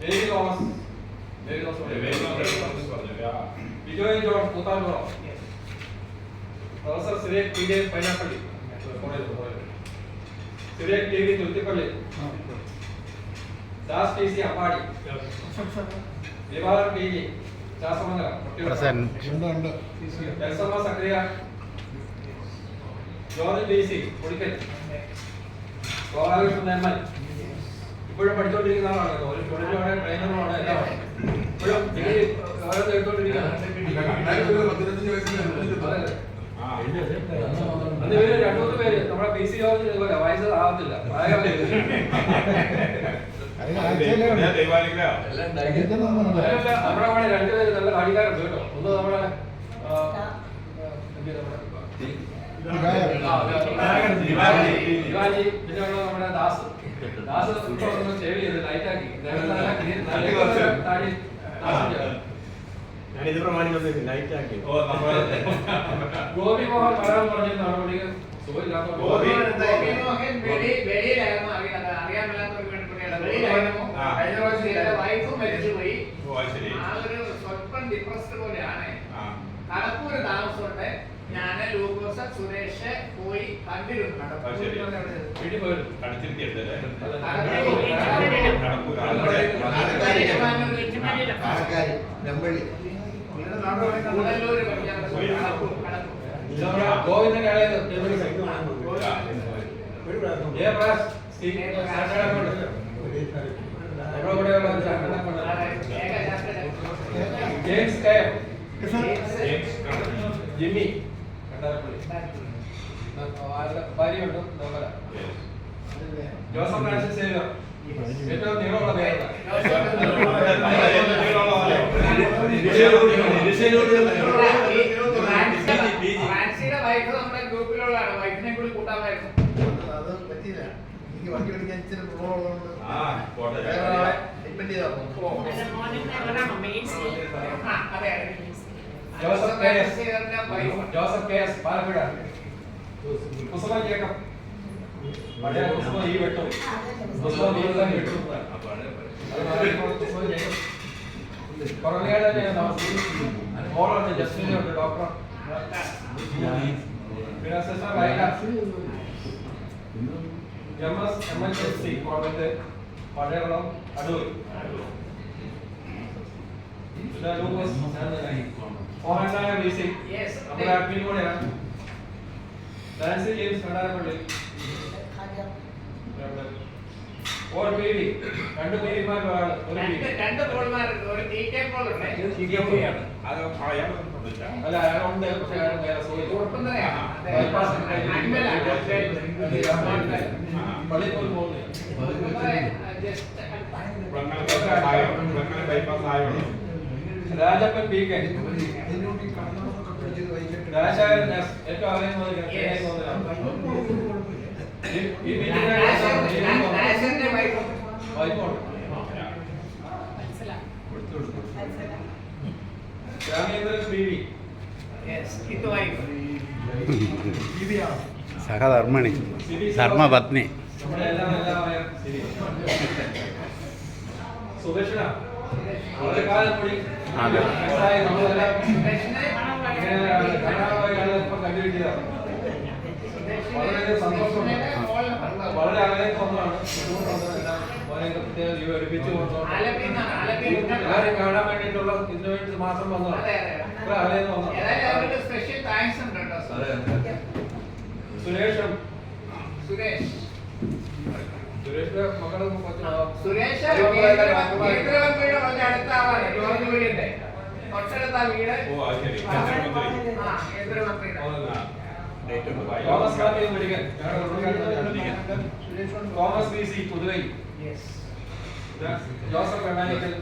Merinos. Merinos only. Merinos responses for them. Yeah. Bijoy John Putano. Yes. Professor Sirek P.D. Pineapple. Sirek T.V. Tultipalli. Das TC అప్పాడి దివాలర్ PG శాసనమండలం ఎస్ఎమ్మ సక్రియ జోని TC ఉడికెట్ గోరాలు ఉన్నాయి ഇപ്പോഴും പഠിച്ചുകൊണ്ടിരിക്കുന്ന ആളാണ് കേട്ടോ. ഒരു സ്റ്റുഡന്റുമാണ് ട്രെയിനറുമാണ് എല്ലാം ഇപ്പോഴും ഡിഗ്രി ഓരോന്ന് എടുത്തോണ്ടിരിക്കുകയാണ് ഇവർ പേര് നമ്മുടെ പി സി ജോർജ് വയസ്സ് ആവത്തില്ല അവിടെ രണ്ടുപേര് നല്ല കളിക്കാരുണ്ട് കേട്ടോ ഒന്ന് നമ്മുടെ. ദിവാജി, ദിവാജി, പിന്നെ നമ്മുടെ ദാസ് ലൈറ്റ്. ഞാനിത് പ്രമാണിക്കുന്നത് നൈറ്റ് ആക്കി. ഗോപി മോഹൻ വരാൻ ആ. ഒരു സ്വല്പം ഡിപ്രസ്ഡ് പോലെയാണ്. കടപ്പൂര് താമസമുണ്ട്. ഞാൻ ലൂക്കോസ് സുരേഷ് പോയി കണ്ടിരുന്നു ആ, ശരി. വീട്ടിൽ പോയിരുന്നു ആൾക്കാര്, ദമ്പള്ളി. കൂടല്ലൂര് പഠിക്കാൻ പോയി. കടപ്പൂർ കടപ്പൂർ ഇത് നമ്മുടെ ഗോവിന്ദന്റെ ഇളയത് ജയപ്രകാശ് സി സാക്ഷാത് അക്കൗണ്ട്. നമ്മുടെ കൂടെയുള്ള ഒരു സാക്ഷാത് ജെയിംസ് ജിമ്മി. ഭാര്യയുണ്ട് നോക്കല ജോസഫ് ഫ്രാൻസിസ് സേവ്യർ ഏറ്റവും നീളമുള്ള ഫ്രാൻസിയുടെ വൈഫ് നമ്മുടെ ഗ്രൂപ്പിലുള്ളതാണ്. വൈഫിനെ കൂടി കൂട്ടാമായിരുന്നു. അത് പറ്റിയില്ല. എനിക്ക് വണ്ടി ഓടിക്കാൻ ഇച്ചിരി problem ഉള്ളതുകൊണ്ട് ആ, പോട്ടെ. വേറെ ആളെ depend ചെയ്താ പോകുന്നത്. ആ, അതെ അതെ. Joseph K S. Joseph K S Palakkad. Kusuma Jacob പഴയ കുസുമ ഈ വെട്ടും. കുസുമ ഈ തന്നെ വെട്ടും തന്നെയാണ് മോളുണ്ട് ജസ്റ്റിൻ ഉണ്ട് ഡോക്ടർ പിന്നെ assistant Raina. M S M H S C college Pazhayakulam Adoor. പിന്നെ Lukose Mohanlal B C Yes. നമ്മുടെ അഡ്മിൻ കൂടെയാണ് Nancy James Kandarappally or P V രണ്ട് പീരിമാരുടെ ഒരാൾ ഒരു പി രണ്ട് രണ്ട് ബോൾമാരുണ്ട് ഒരു ടി കെ ബോൾ ഉണ്ട് അത് അയാളൊന്നും ശ്രദ്ധിച്ച അല്ല അയാളുണ്ട് പക്ഷെ അയാൾ വേറെ സുഖമില്ല. ഉറപ്പം തന്നെയാണ് അതെ. ബൈപ്പാസ് അൻപതാണ്. പള്ളിയിൽ പോലും പോകുന്നില്ല just bypass ആയോളൂ Rajappan P K. Rajakaran S. ഏറ്റവും അറിയാൻ Yes. ഈ ഈ വൈഫ് വൈഫുണ്ട് രാമേന്ദ്രൻ പി വി. സഹധർമ്മിണി ധർമ്മപത്നി. സുദർശന. വളരെ കാലം കൂടി അതെ. വളരെ സന്തോഷമുണ്ട് വളരെ ആഗ്രഹം ഒന്നാണ് എല്ലാവരും കാണാൻ വേണ്ടിയിട്ടുള്ള ഇതിനു വേണ്ടി മാത്രം വന്നതാണ് ആലയം വന്നതാണ്. സുരേഷും സുരേഷ് സുരേഷിന്റെ മക്കളും സുരേഷ് അയ്യപ്പനായ രാമകുമാരൻ. കേന്ദ്രമന്ത്രിയുടെ വളരെ അടുത്ത ജോർജ് തൊട്ടടുത്ത വീട് ഓ അത് ശരി. കേന്ദ്രമന്ത്രി ആ കേന്ദ്രമന്ത്രിയുടെ. Thomas Thomas B C Puthuvai. Yes Joseph Vennanikkal